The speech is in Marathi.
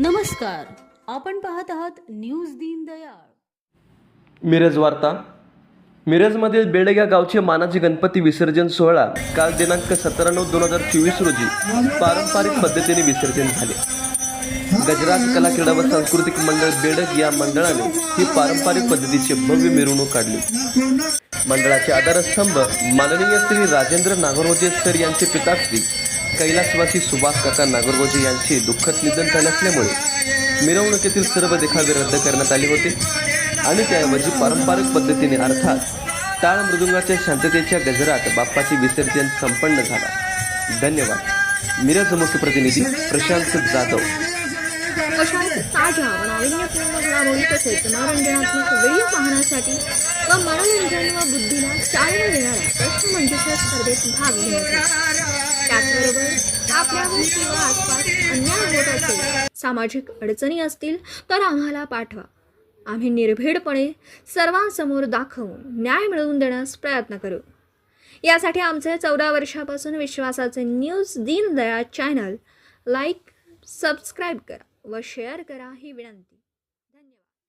नमस्कार आपण पाहत आहात न्यूज दीनदयाळ मिरज वार्ता. मिरजमधील बेड या गावचे मानाचे गणपती विसर्जन सोहळा काल दिनांक सतरा नऊ दोन हजार चोवीस रोजी पारंपरिक पद्धतीने विसर्जन झाले. गजरात कला क्रीडा व सांस्कृतिक मंडळ बेडग या मंडळाने ही पारंपरिक पद्धतीची भव्य मिरवणूक काढली. मंडळाचे आधारस्तंभ माननीय श्री राजेंद्र नागरगोजे सर यांचे पिताश्री कैलासवासी सुभाष काका नागरगोजे यांचे दुःखद निधन झाले असल्यामुळे मिरवणुकीतील सर्व देखावे रद्द करण्यात आले होते. आणि त्याऐवजी पारंपरिक पद्धतीने अर्थात टाळ मृदुंगाच्या शांततेच्या गजरात बाप्पाचे विसर्जन संपन्न झाला. धन्यवाद. मिरज मुख्य प्रतिनिधी प्रशांत जाधव. ताज्या व नाविन्यपूर्ण घडामोडी तसेच मनोरंजनात्मक व्हिडिओ पाहण्यासाठी व मनोरंजन व बुद्धीला चालना देणाऱ्या प्रश्नमंजुषा स्पर्धेत भाग घेण्यासाठी त्याचबरोबर आपल्यावर किंवा आसपास अन्याय होत असेल सामाजिक अडचणी असतील तर आम्हाला पाठवा. आम्ही निर्भीडपणे सर्वांसमोर दाखवून न्याय मिळवून देण्यास प्रयत्न करू. यासाठी आमचे चौदा वर्षापासून विश्वासाचे news Deendayal channel like subscribe करा व शेअर करा ही विनंती.